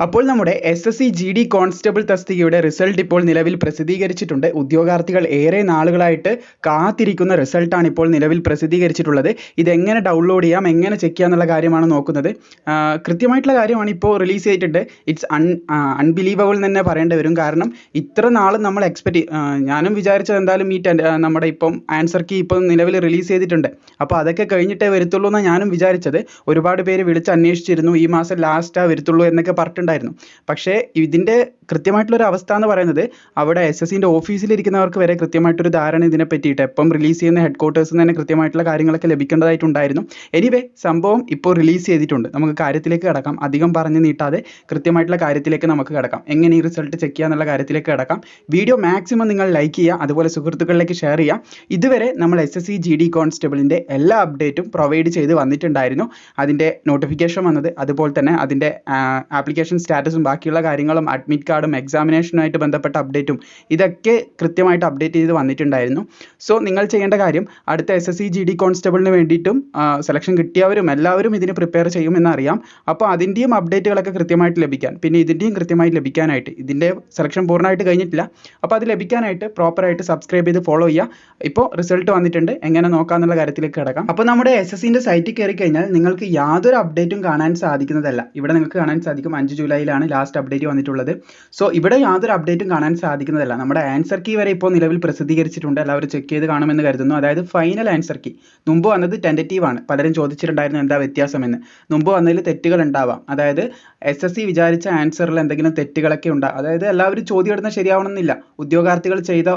അപ്പോൾ നമ്മുടെ S S C G D constable തസ്തികയുടെ result ഇപ്പോൾ നിലവിൽ പ്രസിദ്ധീകരിച്ചിട്ടുണ്ട്. ഉദ്യോഗാർത്ഥികൾ ഏറെ നാളുകളായിട്ട് കാത്തിരിക്കുന്ന റിസൾട്ടാണ് ഇപ്പോൾ നിലവിൽ പ്രസിദ്ധീകരിച്ചിട്ടുള്ളത്. ഇതെങ്ങനെ ഡൗൺലോഡ് ചെയ്യാം എങ്ങനെ ചെക്ക് ചെയ്യാം എന്നുള്ള കാര്യമാണ് നോക്കുന്നത്. കൃത്യമായിട്ടുള്ള കാര്യമാണ് ഇപ്പോൾ റിലീസ് ചെയ്തിട്ടുണ്ട്. ഇറ്റ്സ് അൺ അൺബിലീവബിൾ തന്നെ പറയേണ്ടി വരും. കാരണം ഇത്ര നാളും നമ്മൾ എക്സ്പെക്ട് ഞാനും വിചാരിച്ചത് എന്തായാലും ഈ നമ്മുടെ ഇപ്പം ആൻസർ കീ ഇപ്പം നിലവിൽ റിലീസ് ചെയ്തിട്ടുണ്ട്. അപ്പോൾ അതൊക്കെ കഴിഞ്ഞിട്ടേ വരത്തുള്ളൂ എന്നാണ് ഞാനും വിചാരിച്ചത്. ഒരുപാട് പേര് വിളിച്ച് അന്വേഷിച്ചിരുന്നു. ഈ മാസം ലാസ്റ്റാ വരത്തുള്ളൂ എന്നൊക്കെ പറഞ്ഞിട്ടുണ്ടായിരുന്നു പക്ഷേ ഇതിന്റെ കൃത്യമായിട്ടുള്ളൊരു അവസ്ഥ എന്ന് പറയുന്നത് അവിടെ എസ് എസ് സിന്റെ ഓഫീസിലിരിക്കുന്നവർക്ക് വരെ കൃത്യമായിട്ടൊരു ധാരണ ഇതിനെ പറ്റിയിട്ട് എപ്പം റിലീസ് ചെയ്യുന്ന ഹെഡ് ക്വാർട്ടേഴ്സിൽ തന്നെ കൃത്യമായിട്ടുള്ള കാര്യങ്ങളൊക്കെ ലഭിക്കേണ്ടതായിട്ടുണ്ടായിരുന്നു. എനിവേ സംഭവം ഇപ്പോൾ റിലീസ് ചെയ്തിട്ടുണ്ട്. നമുക്ക് കാര്യത്തിലേക്ക് കിടക്കാം. അധികം പറഞ്ഞു നീട്ടാതെ കൃത്യമായിട്ടുള്ള കാര്യത്തിലേക്ക് നമുക്ക് കിടക്കാം. എങ്ങനെ ഈ റിസൾട്ട് ചെക്ക് ചെയ്യുക എന്നുള്ള കാര്യത്തിലേക്ക് കിടക്കാം. വീഡിയോ മാക്സിമം നിങ്ങൾ ലൈക്ക് ചെയ്യുക. അതുപോലെ സുഹൃത്തുക്കളിലേക്ക് ഷെയർ ചെയ്യുക. ഇതുവരെ നമ്മൾ S S C G D കോൺസ്റ്റബിളിന്റെ എല്ലാ അപ്ഡേറ്റും പ്രൊവൈഡ് ചെയ്ത് വന്നിട്ടുണ്ടായിരുന്നു. അതിന്റെ നോട്ടിഫിക്കേഷൻ വന്നത്. അതുപോലെ തന്നെ അതിന്റെ ആപ്ലിക്കേഷൻ സ്റ്റാറ്റസും ബാക്കിയുള്ള കാര്യങ്ങളും അഡ്മിറ്റ് കാർഡും എക്സാമിനേഷനുമായിട്ട് ബന്ധപ്പെട്ട അപ്ഡേറ്റും ഇതൊക്കെ കൃത്യമായിട്ട് അപ്ഡേറ്റ് ചെയ്ത് വന്നിട്ടുണ്ടായിരുന്നു. സോ നിങ്ങൾ ചെയ്യേണ്ട കാര്യം അടുത്ത S S C G D കോൺസ്റ്റബിളിന് വേണ്ടിയിട്ടും സെലക്ഷൻ കിട്ടിയവരും എല്ലാവരും ഇതിന് പ്രിപ്പയർ ചെയ്യുമെന്നറിയാം അപ്പോൾ അതിന്റെയും അപ്ഡേറ്റുകളൊക്കെ കൃത്യമായിട്ട് ലഭിക്കാൻ പിന്നെ ഇതിന്റെയും കൃത്യമായിട്ട് ലഭിക്കാനായിട്ട് ഇതിന്റെ സെലക്ഷൻ പൂർണമായിട്ട് കഴിഞ്ഞിട്ടില്ല. അപ്പോൾ അത് ലഭിക്കാനായിട്ട് പ്രോപ്പറായിട്ട് സബ്സ്ക്രൈബ് ചെയ്ത് ഫോളോ ചെയ്യുക. ഇപ്പോൾ റിസൾട്ട് വന്നിട്ടുണ്ട് എങ്ങനെ നോക്കാന്നുള്ള കാര്യത്തിലേക്ക് കിടക്കാം. അപ്പോൾ നമ്മുടെ എസ് എസ് സിന്റെ സൈറ്റിൽ കയറി കഴിഞ്ഞാൽ നിങ്ങൾക്ക് യാതൊരു അപ്ഡേറ്റും കാണാൻ സാധിക്കുന്നതല്ല. ഇവിടെ നിങ്ങൾക്ക് കാണാൻ സാധിക്കും അഞ്ച് ജൂലൈയിലാണ് ലാസ്റ്റ് അപ്ഡേറ്റ് വന്നിട്ടുള്ളത്. സോ ഇവിടെ യാതൊരു അപ്ഡേറ്റും കാണാൻ സാധിക്കുന്നതല്ല. നമ്മുടെ ആൻസർ കീ വരെ ഇപ്പോൾ നിലവിൽ പ്രസിദ്ധീകരിച്ചിട്ടുണ്ട്. എല്ലാവരും ചെക്ക് ചെയ്ത് കാണുമെന്ന് കരുതുന്നു. അതായത് ഫൈനൽ ആൻസർ കീ മുമ്പ് വന്നത് ടെന്റേറ്റീവ് ആണ്. പലരും ചോദിച്ചിട്ടുണ്ടായിരുന്നു എന്താ വ്യത്യാസമെന്ന്. മുമ്പ് വന്നതിൽ തെറ്റുകൾ ഉണ്ടാവാം. അതായത് എസ് എസ് സി വിചാരിച്ച ആൻസറിൽ എന്തെങ്കിലും തെറ്റുകളൊക്കെ ഉണ്ടാകും അതായത് എല്ലാവരും ചോദ്യം ഇടുന്നത് ശരിയാവണമെന്നില്ല. ഉദ്യോഗാർത്ഥികൾ ചെയ്ത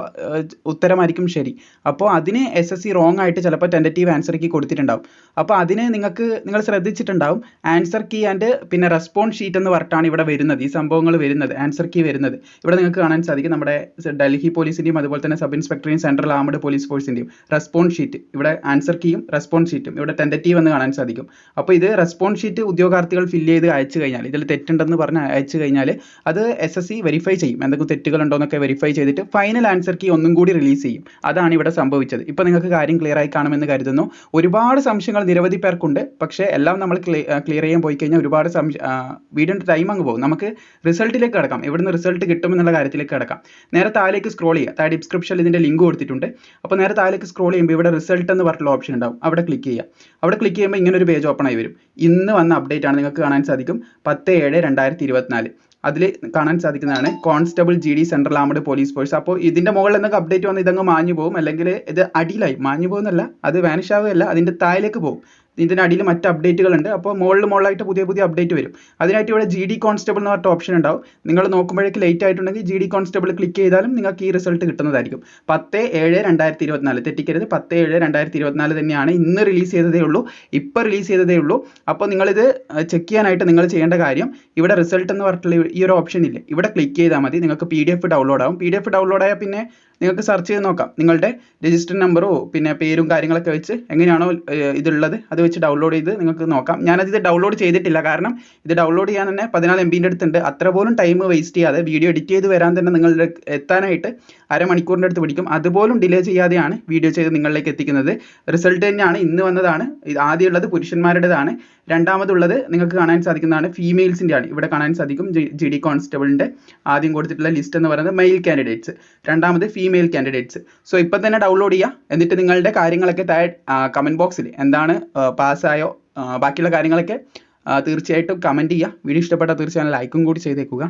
ഉത്തരമായിരിക്കും ശരി. അപ്പോൾ അതിന് എസ് എസ് സി റോങ് ആയിട്ട് ചിലപ്പോൾ ടെന്റേറ്റീവ് ആൻസർ കീ കൊടുത്തിട്ടുണ്ടാവും. അപ്പോൾ അതിന് നിങ്ങൾക്ക് നിങ്ങൾ ശ്രദ്ധിച്ചിട്ടുണ്ടാവും. ആൻസർ കീ ആൻഡ് പിന്നെ റെസ്പോൺസ് ഷീറ്റ് എന്ന് പറഞ്ഞിട്ടാണ് ഇവിടെ വരുന്നത്. ഈ സംഭവങ്ങൾ വരുന്നത്. ആൻസർ കീ വരുന്നത്. ഇവിടെ നിങ്ങൾക്ക് കാണാൻ സാധിക്കും നമ്മുടെ ഡൽഹി പോലീസിന്റെയും അതുപോലെ തന്നെ സബ് ഇൻസ്പെക്ടറെയും സെൻട്രൽ ആർമഡ് പോലീസ് ഫോഴ്സിന്റെയും റെസ്പോൺസ് ഷീറ്റ്. ഇവിടെ ആൻസർ കീയും റെസ്പോൺസ് ഷീറ്റും. ഇവിടെ ടെന്ററ്റീവ് എന്ന് കാണാൻ സാധിക്കും. അപ്പോൾ ഇത് റെസ്പോൺസ് ഷീറ്റ് ഉദ്യോഗാർത്ഥികൾ ഫില്ല് ചെയ്ത് അയച്ചു കഴിഞ്ഞാൽ ഇതിൽ തെറ്റുണ്ടെന്ന് പറഞ്ഞ് അയച്ചു കഴിഞ്ഞാൽ അത് എസ് എസ് സി വെരിഫൈ ചെയ്യും. എന്തെങ്കിലും തെറ്റുകളുണ്ടോ എന്നൊക്കെ വെരിഫൈ ചെയ്തിട്ട് ഫൈനൽ ആൻസർ കീ ഒന്നും കൂടി റിലീസ് ചെയ്യും. അതാണ് ഇവിടെ സംഭവിച്ചത്. ഇപ്പോൾ നിങ്ങൾക്ക് കാര്യം ക്ലിയർ ആയി കാണുമെന്ന് കരുതുന്നു. ഒരുപാട് സംശയങ്ങൾ നിരവധി പേർക്കുണ്ട്. പക്ഷേ എല്ലാം നമ്മൾ ക്ലിയർ ചെയ്യാൻ പോയി കഴിഞ്ഞാൽ ഒരുപാട് സംശയം വീടിന്റെ ടൈം അങ്ങ് പോകും. നമുക്ക് റിസൾട്ടിലേക്ക് കിടക്കാം. എവിടുന്ന് റിസൾട്ട് കിട്ടും എന്നുള്ള കാര്യത്തിലേക്ക് കിടക്കാം. നേരെ താഴേക്ക് സ്ക്രോൾ ചെയ്യുക. താഴെ ഡിസ്ക്രിപ്ഷനിൽ ഇതിന്റെ ലിങ്ക് കൊടുത്തിട്ടുണ്ട്. അപ്പോൾ നേരെ താഴേക്ക് സ്ക്രോൾ ചെയ്യുമ്പോൾ ഇവിടെ റിസൾട്ട് എന്ന് പറഞ്ഞിട്ടുള്ള ഓപ്ഷൻ ഉണ്ടാവും. അവിടെ ക്ലിക്ക് ചെയ്യുക. അവിടെ ക്ലിക്ക് ചെയ്യുമ്പോൾ ഇങ്ങനെ ഒരു പേജ് ഓപ്പൺ ആയി വരും. ഇന്ന് വന്ന അപ്ഡേറ്റ് ആണ് നിങ്ങൾക്ക് കാണാൻ സാധിക്കും. പത്ത് ഏഴ് രണ്ടായിരത്തി ഇരുപത്തിനാല് അതിൽ കാണാൻ സാധിക്കുന്നതാണ് constable G D central armed police force അപ്പോൾ ഇതിന്റെ മുകളിൽ എന്തൊക്കെ അപ്ഡേറ്റ് വന്ന് ഇതങ്ങ് മാഞ്ഞു പോകും അല്ലെങ്കിൽ ഇത് അടിയിലായി. മാഞ്ഞു പോകുന്നല്ല അത് വാനിഷ് ആവുകയല്ല. അതിന്റെ താഴേക്ക് പോകും ഇതിന്റെ അടിയിൽ മറ്റ് അപ്ഡേറ്റുകൾ ഉണ്ട്. അപ്പോൾ മുകളിൽ മുകളിലായിട്ട് പുതിയ പുതിയ അപ്ഡേറ്റ് വരും. അതിനായിട്ട് ഇവിടെ ജി ഡി കോൺസ്റ്റബിൾ എന്ന് പറഞ്ഞ ഓപ്ഷൻ ഉണ്ടാവും. നിങ്ങൾ നോക്കുമ്പോഴേക്ക് ലേറ്റ് ആയിട്ടുണ്ടെങ്കിൽ ജി ഡി കോൺസ്റ്റബിൾ ക്ലിക്ക് ചെയ്താലും നിങ്ങൾക്ക് ഈ റിസൾട്ട് കിട്ടുന്നതായിരിക്കും. പത്ത് ഏഴ് രണ്ടായിരത്തി ഇരുപത്തിനാല് തെറ്റിക്കരുത്. പത്ത് ഏഴ് രണ്ടായിരത്തി ഇരുപത്തിനാല് തന്നെയാണ് ഇന്ന് റിലീസ് ചെയ്തതേ ഉള്ളൂ. ഇപ്പോൾ റിലീസ് ചെയ്തതേ ഉള്ളൂ. അപ്പോൾ നിങ്ങളിത് ചെക്ക് ചെയ്യാനായിട്ട് നിങ്ങൾ ചെയ്യേണ്ട കാര്യം ഇവിടെ റിസൾട്ട് എന്ന് പറഞ്ഞിട്ടുള്ള ഈ ഒരു ഓപ്ഷൻ ഇല്ല? ഇവിടെ ക്ലിക്ക് ചെയ്താൽ മതി. നിങ്ങൾക്ക് പി ഡി എഫ് ഡൗൺലോഡ് ആവും. പി ഡി എഫ് ഡൗൺലോഡ് ആയാൽ പിന്നെ നിങ്ങൾക്ക് സെർച്ച് ചെയ്ത് നോക്കാം. നിങ്ങളുടെ രജിസ്റ്റർ നമ്പറോ പിന്നെ പേരും കാര്യങ്ങളൊക്കെ വെച്ച് എങ്ങനെയാണോ ഇതുള്ളത്. അത് വെച്ച് ഡൗൺലോഡ് ചെയ്ത് നിങ്ങൾക്ക് നോക്കാം. ഞാനത് ഡൗൺലോഡ് ചെയ്തിട്ടില്ല. കാരണം ഇത് ഡൗൺലോഡ് ചെയ്യാൻ തന്നെ പതിനാല് എം ബിന്റെ അടുത്തുണ്ട്. അത്ര പോലും ടൈം വേസ്റ്റ് ചെയ്യാതെ വീഡിയോ എഡിറ്റ് ചെയ്ത് വരാൻ തന്നെ നിങ്ങളുടെ എത്താനായിട്ട് അരമണിക്കൂറിന്റെ അടുത്ത് പിടിക്കും. അതുപോലും ഡിലേ ചെയ്യാതെയാണ് വീഡിയോ ചെയ്ത് നിങ്ങളിലേക്ക് എത്തിക്കുന്നത്. റിസൾട്ട് തന്നെയാണ് ഇന്ന് വന്നതാണ്. ആദ്യമുള്ളത് പുരുഷന്മാരുടേതാണ്. രണ്ടാമതുള്ളത് നിങ്ങൾക്ക് കാണാൻ സാധിക്കുന്നതാണ് ഫീമെയിൽസിന്റെ ആണ് ഇവിടെ കാണാൻ സാധിക്കും ജി ഡി കോൺസ്റ്റബിളിന്റെ ആദ്യം കൊടുത്തിട്ടുള്ള ലിസ്റ്റ് എന്ന് പറയുന്നത് മെയിൽ കാൻഡിഡേറ്റ്സ് രണ്ടാമത് ഫീമെയിൽ കാൻഡിഡേറ്റ്സ് സോ ഇപ്പം തന്നെ ഡൗൺലോഡ് ചെയ്യുക എന്നിട്ട് നിങ്ങളുടെ കാര്യങ്ങളൊക്കെ താഴെ കമന്റ് ബോക്സിൽ എന്താണ് പാസ്സായോ ബാക്കിയുള്ള കാര്യങ്ങളൊക്കെ തീർച്ചയായിട്ടും കമന്റ് ചെയ്യുക. വീഡിയോ ഇഷ്ടപ്പെട്ടാൽ തീർച്ചയായും ലൈക്കും കൂടി ചെയ്തേക്കുക.